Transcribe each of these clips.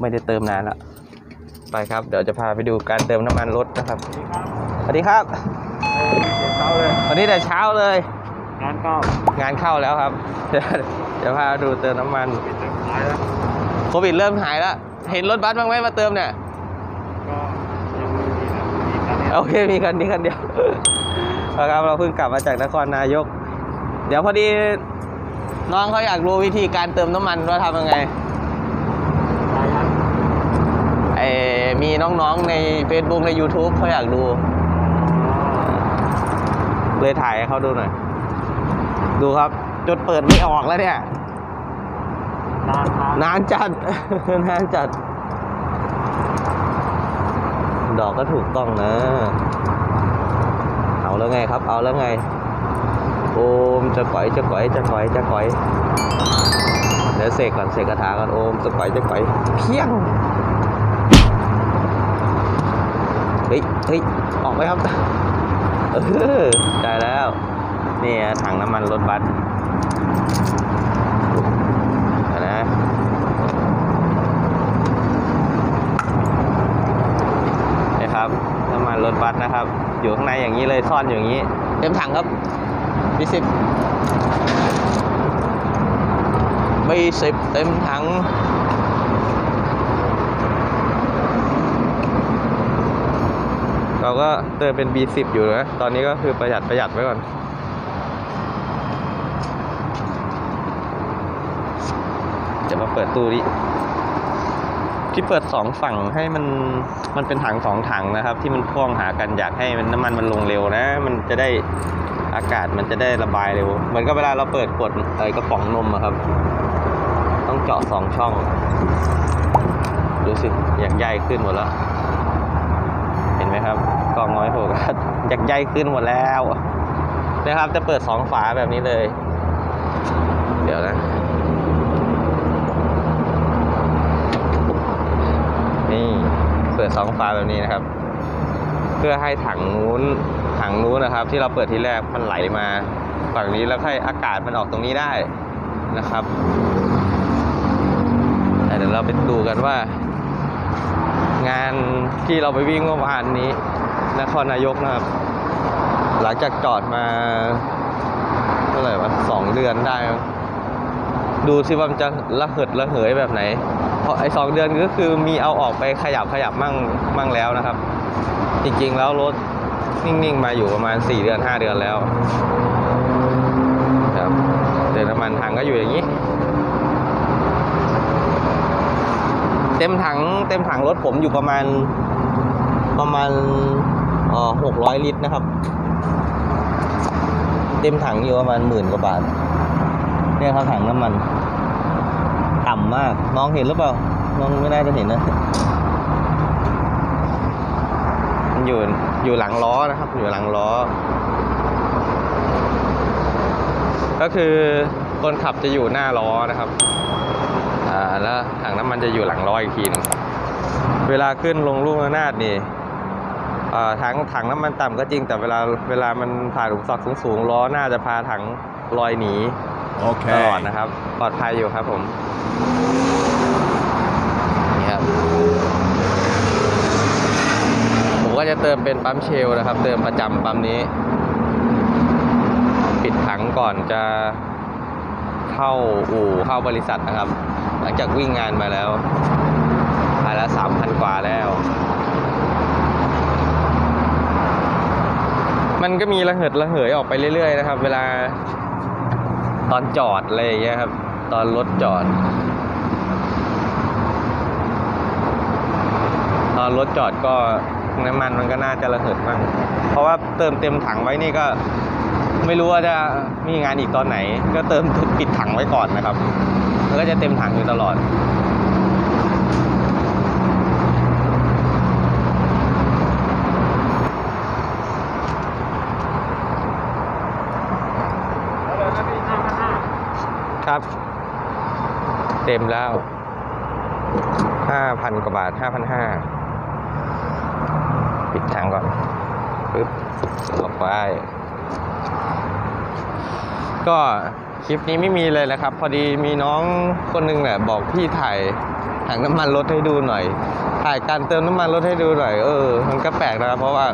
ำมันอยู่ไหนไม่ได้เติมนานละไปครับเดี๋ยวจะพาไปดูการเติมน้ำมันรถนะครับสวัสดีครับเช้าเลยวันนี้แต่เช้าเลย งานก็งานเข้าแล้วครับเดี๋ยวเดี๋ยวพาดูเติมน้ำมันปิดเรียบร้อยแล้วโควิดเริ่มหายแล้วเห็นรถบัสบ้างไหมมาเติมเนี่ยก็ยังไม่มีนะมีแค่นี้โอเคมีคันนี้คันเดียวครับเราเพิ่งกลับมาจากนครนายก เดี๋ยวพอดีน้องเขาอยากรู้วิธีการเติมน้ำมันว่าทำยังไง ไปครับ ไอ้มี น้องๆใน Facebook ใน YouTube เขาอยากดู เลยถ่ายให้เขาดูหน่อย ดูครับ จดเปิดไม่ออกแล้วเนี่ย นานนานนานจัด นานจัด ดอกก็ถูกต้องนะ เอาแล้วไงครับ เอาแล้วไง โอมจะก่อยจะก่อยจะก่อยจะก่อยเดี๋ยวเสกก่อนเสกคาถาก่อนโอมจะก่อยจะก่อยเพียง เฮ้ย ออกไหมครับ เออ ได้แล้ว นี่ถังน้ำมันรถบัสนะนี่ครับ น้ำมันรถบัสนะครับ อยู่ข้างในอย่างนี้เลยซ่อนอยู่อย่างนี้เต็มถังครับบีสิบบีสิบเต็มถัง เราก็เติมเป็น B10 อยู่นะ ตอนนี้ก็คือประหยัดประหยัดไว้ก่อน จะมาเปิดตู้นี้ที่เปิดสองฝั่งให้มันมันเป็นถังสองถังนะครับ ที่มันพ่วงหากันอยากให้มันน้ำมันมันลงเร็วนะ มันจะได้อากาศมันจะได้ระบายเร็ว เหมือนกับเวลาเราเปิดกดไอ้กระป๋องนมอะครับ ต้องเจาะสองช่อง ดูสิ อยากใหญ่ขึ้นหมดแล้ว เห็นไหมครับกล้องน้อยโฟ กัสอยากใหญ่ขึ้นหมดแล้วนะครับ จะเปิดสองฝาแบบนี้เลย เดี๋ยวนะ นี่เปิดสองฝาแบบนี้นะครับ เพื่อให้ถังนู้นถังนู้นนะครับ ที่เราเปิดทีแรกมันไหลมาฝั่งนี้แล้วให้อากาศมันออกตรงนี้ได้นะครับเดี๋ยวเราไปดูกันว่า งานที่เราไปวิ่งเมื่อวานนี้ นครนายกนะครับ หลังจากจอดมาเท่าไหร่วะสองเดือนได้ ดูสิว่ามันจะระเหิดระเหยแบบไหน เพราะไอ้สองเดือนก็คือมีเอาออกไปขยับขยับมั่งมั่งแล้วนะครับ จริงๆแล้วรถนิ่งๆมาอยู่ประมาณ4เดือน5เดือนแล้วครับเติมน้ำมันถังก็อยู่อย่างนี้ เต็มถังเต็มถังรถผมอยู่ประมาณ ประมาณเอ่อหกร้อยลิตรนะครับ เต็มถังอยู่ประมาณหมื่นกว่าบาทเนี่ยครับถังน้ำมัน ต่ำมากมองเห็นหรือเปล่ามองไม่น่าจะเห็นนะมันอยู่อยู่หลังล้อนะครับ อยู่หลังล้อ ก็คือคนขับจะอยู่หน้าล้อนะครับอ่าแล้วถังน้ำมันจะอยู่หลังล้ออีกทีนึงเวลาขึ้นลงลูกระนาดนี่ ถังถังน้ำมันต่ำก็จริง แต่เวลาเวลามันผ่านหลุมศอกสูงๆล้อหน้าจะพาถังลอยหนีตลอด Okay. นะครับ ปลอดภัยอยู่ครับผมนี่ครับผมก็จะเติมเป็นปั๊มเชลนะครับ เติมประจำปั๊มนี้ ปิดถังก่อนจะเข้าอู่เข้าบริษัทนะครับ หลังจากวิ่งงานมาแล้วไปละสามพันกว่าแล้ว มันก็มีระเหิดระเหยออกไปเรื่อยๆนะครับ เวลาตอนจอดอะไรอย่างเงี้ยครับ ตอนรถจอด ตอนรถจอดก็น้ำมันมันก็น่าจะระเหิดมั่งเพราะว่าเติมเต็มถังไว้นี่ก็ไม่รู้ว่าจะมีงานอีกตอนไหน ก็เติมปิดถังไว้ก่อนนะครับมันก็จะเต็มถังอยู่ตลอด แล้วเลยนะพี่ห้าพันห้า ครับ เต็มแล้วห้าพันกว่าบาทห้าพันห้าปิดถังก่อนปึ๊บล็อกไว้ก็คลิปนี้ไม่มีเลยนะครับ พอดีมีน้องคนหนึงแหละบอกพี่ถ่ายถังน้ำมันรถให้ดูหน่อย ถ่ายการเติมน้ำมันรถให้ดูหน่อย เออ มันก็แปลกนะครับ เพราะว่า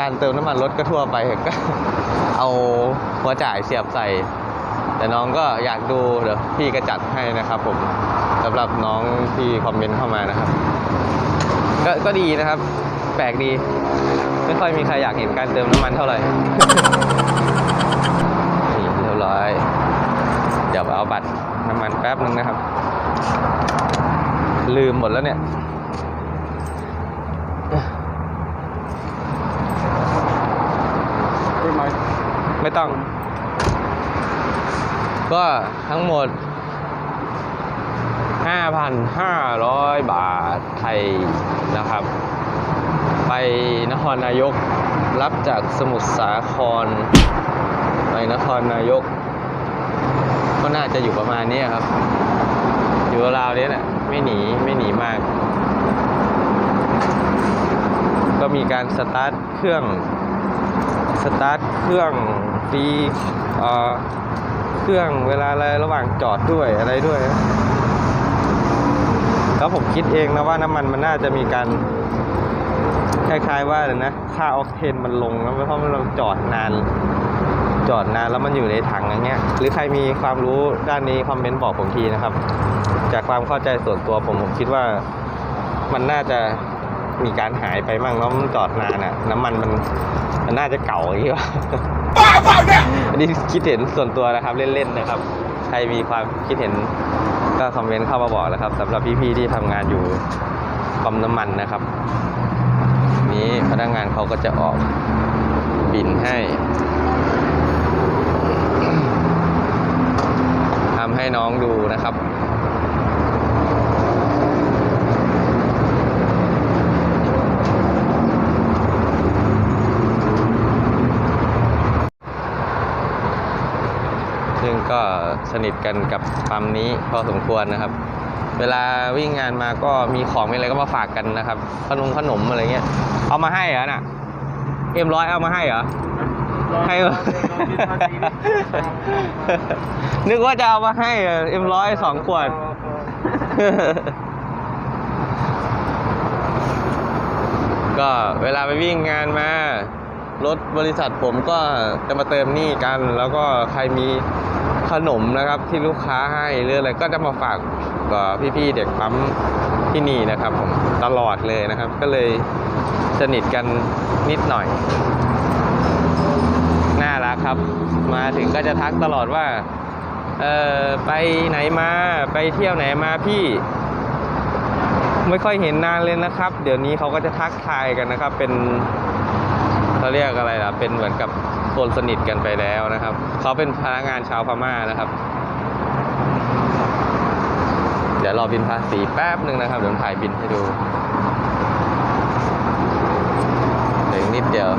การเติมน้ำมันรถก็ทั่วไปก็เอาหัวจ่ายเสียบใส่ แต่น้องก็อยากดูเดี๋ยวพี่ก็จัดให้นะครับ ผมสำหรับน้องที่คอมเมนต์เข้ามานะครับก็ก็ดีนะครับ แปลกดี ไม่ค่อยมีใครอยากเห็นการเติมน้ำมันเท่าไหร่นี่เรียบร้อย เดี๋ยวเอาบัตรน้ำมันแป๊บนึงนะครับ ลืมหมดแล้วเนี่ยไม่ต้อง ก็ทั้งหมด 5,500 บาทไทยนะครับ ไปนครนายกรับจากสมุทรสาคร ไปนครนายก ก็น่าจะอยู่ประมาณนี้ครับ อยู่ราวนี้แหละไม่หนีไม่หนีมาก ก็มีการสตาร์ทเครื่อง สตาร์ทเครื่องฟรีเอ่อ เครื่องเวลาอะไรระหว่างจอดด้วยอะไรด้วย แล้วผมคิดเองนะว่าน้ำมันมันน่าจะมีการคล้ายๆว่าเลยนะ ค่าออกเทนมันลงแล้วเพราะมันเราจอดนาน จอดนานแล้วมันอยู่ในถังอย่างเงี้ย หรือใครมีความรู้ด้านนี้คอมเมนต์บอกผมทีนะครับ จากความเข้าใจส่วนตัวผมผมคิดว่ามันน่าจะ มีการหายไปมั่งแล้วมันจอดนานอะ น้ำมันมันมันน่าจะเก่าอย่างนี้วะอันนี้คิดเห็นส่วนตัวนะครับเล่นๆนะครับ ใครมีความคิดเห็นก็คอมเมนต์เข้ามาบอกนะครับสำหรับพี่ๆที่ทำงานอยู่ปั๊มน้ำมันนะครับ นี้พนักงานเขาก็จะออกบินให้ทำให้น้องดูนะครับ ซึ่ง ก็สนิทกันกับปั๊มนี้พอสมควรนะครับ เวลาวิ่งงานมาก็มีของมีอะไรก็มาฝากกันนะครับขนมขนมอะไรเงี้ยเอามาให้เหรอน่ะเอ็มร้อยเอามาให้เหรอให้เหรอนึกว่าจะเอามาให้เอ็มร้อยสองขวดก็เวลาไปวิ่งงานมา รถบริษัทผมก็จะมาเติมหนี้กัน แล้วก็ใครมีขนมนะครับที่ลูกค้าให้หรืออะไรก็จะมาฝากกับพี่ๆเด็กปั๊มที่นี่นะครับผมตลอดเลยนะครับ ก็เลยสนิทกันนิดหน่อยน่ารักครับ มาถึงก็จะทักตลอดว่าเออไปไหนมาไปเที่ยวไหนมาพี่ ไม่ค่อยเห็นนานเลยนะครับ เดี๋ยวนี้เขาก็จะทักทายกันนะครับ เป็น เขาเรียกอะไรล่ะ เป็นเหมือนกับคนสนิทกันไปแล้วนะครับ เขาเป็นพนักงานชาวพม่านะครับ เดี๋ยวรอบินภาษีแป๊บหนึ่งนะครับ เดี๋ยวผมถ่ายบินให้ดูเดี๋ยวอีกนิดเดียว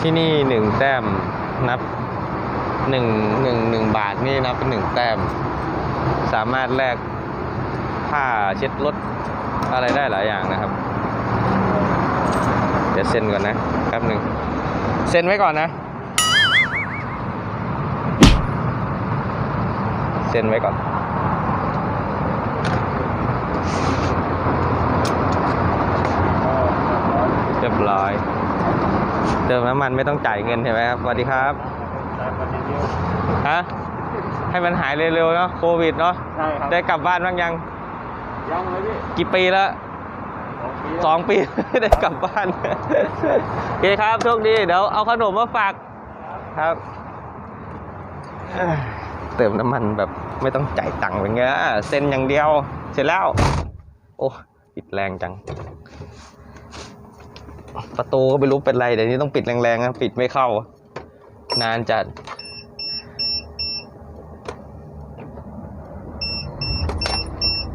ที่นี่หนึ่งแต้มนับหนึ่งหนึ่งหนึ่งบาทนี่นับเป็นหนึ่งแต้ม สามารถแลก ผ้าเช็ดรถอะไรได้หลายอย่างนะครับ เดี๋ยวเซ็นก่อนนะแป๊บหนึ่งเซ็นไว้ก่อนนะ เซ็นไว้ก่อนเรียบร้อย เติมน้ำมันไม่ต้องจ่ายเงินใช่ไหมครับสวัสดีครับแต่ปฏิเดียวฮะให้มันหายเร็วๆเนาะโควิดเนาะใช่ครับได้กลับบ้านบ้างยัง ยังเลยพี่กี่ปีแล้วสองปีสองปีไม่ได้กลับบ้านโอเคครับโชคดีเดี๋ยวเอาขนมมาฝากครับเอ้ยเติมน้ำมันแบบไม่ต้องจ่ายตังค์เป็นไงอะเซ็นอย่างเดียว เสร็จแล้ว โอ้ปิดแรงจัง ประตูก็ไม่รู้เป็นไรเดี๋ยวนี้ต้องปิดแรงๆนะปิดไม่เข้า นานจัด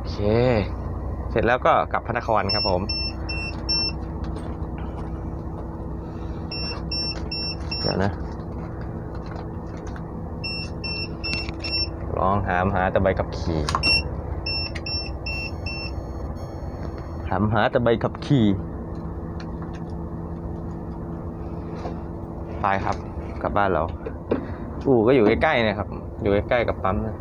โอ เค เสร็จแล้วก็กลับพระนครครับผมเดี๋ยวนะลองหามหาต่ใบขับขี่หามหาต่ใบขับขี่ไปครับกลับบ้านเรา อู่ก็อยู่ใกล้ๆนะครับ อยู่ใกล้ๆกับปั๊มนะ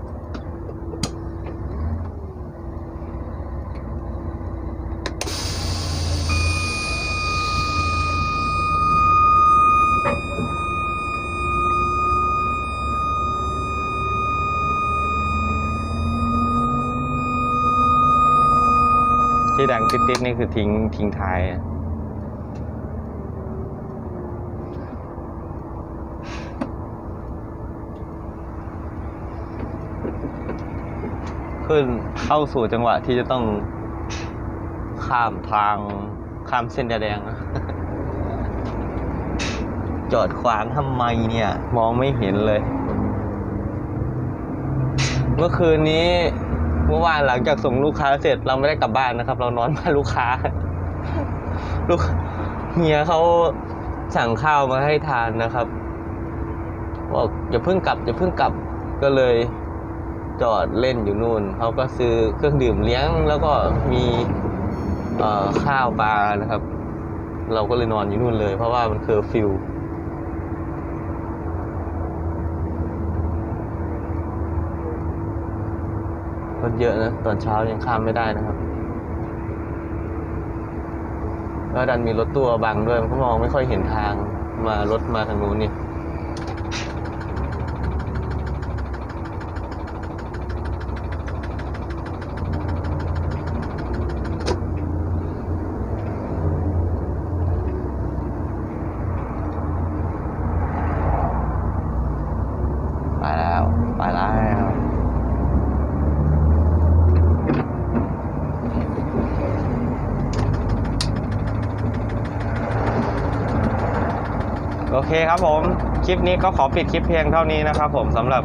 ที่ดังติ๊ดๆนี่คือทิ้งทิ้งท้ายอะขึ้นเข้าสู่จังหวะที่จะต้องข้ามทางข้ามเส้นแดงๆจอดขวางทำไมเนี่ย มองไม่เห็นเลย เมื่อคืนนี้ เมื่อวานหลังจากส่งลูกค้าเสร็จเราไม่ได้กลับบ้านนะครับ เรานอนบ้านลูกค้า ลูกเฮียเขาสั่งข้าวมาให้ทานนะครับบอกอย่าเพิ่งกลับอย่าเพิ่งกลับก็เลยจอดเล่นอยู่นู่นเขาก็ซื้อเครื่องดื่มเลี้ยง แล้วก็มีข้าวปลานะครับ เราก็เลยนอนอยู่นู่นเลย เพราะว่ามันเคอร์ฟิว ถเยอะนะ ตอนเช้ายังข้ามไม่ได้นะครับแล้วดันมีรถตัวบังด้วยมันก็มองไม่ค่อยเห็นทางมารถมาทางนู้นนี่ ไปแล้ว ไปแล้ว โอเคครับผม คลิปนี้ก็ขอปิดคลิปเพียงเท่านี้นะครับ ผมสำหรับ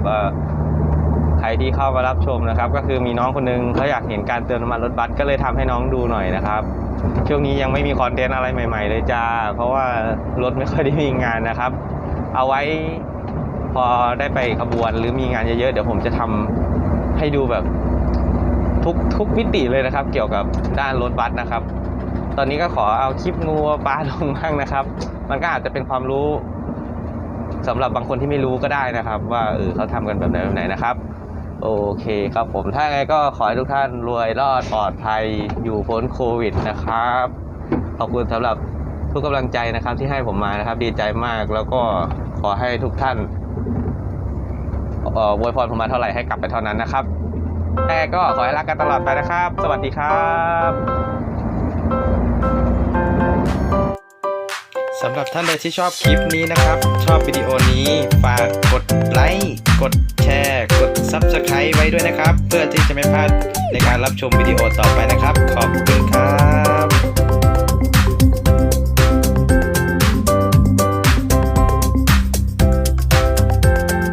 ใครที่เข้ามารับชมนะครับ ก็คือมีน้องคนนึงเขาอยากเห็นการเติมน้ำมันรถบัสก็เลยทำให้น้องดูหน่อยนะครับช่วงนี้ยังไม่มีคอนเทนต์อะไรใหม่ ๆ เลยจ้า เพราะว่ารถไม่ค่อยได้มีงานนะครับ เอาไว้พอได้ไปขบวนหรือมีงานเยอะๆเดี๋ยวผมจะทำให้ดูแบบทุกทุกมิติเลยนะครับ เกี่ยวกับด้านรถบัสนะครับ ตอนนี้ก็ขอเอาคลิปงูปลาลงบ้างนะครับ มันก็อาจจะเป็นความรู้สำหรับบางคนที่ไม่รู้ก็ได้นะครับ ว่าเออเขาทำกันแบบไหนแบบไหนนะครับ โอเคครับผมถ้าไงก็ขอให้ทุกท่านรวยรอดปลอดภัยอยู่พ้นโควิดนะครับ ขอบคุณสำหรับทุกกำลังใจนะครับที่ให้ผมมานะครับ ดีใจมากแล้วก็ขอให้ทุกท่านเอ่ออวยพรผมมาเท่าไหร่ให้กลับไปเท่านั้นนะครับแต่ก็ขอให้รักกันตลอดไปนะครับ สวัสดีครับ สำหรับท่านใดที่ชอบคลิปนี้นะครับ ชอบวิดีโอนี้ฝากกดไลค์ กดแชร์ กด Subscribe ไว้ด้วยนะครับ เพื่อที่จะไม่พลาดในการรับชมวิดีโอต่อไปนะครับ ขอบ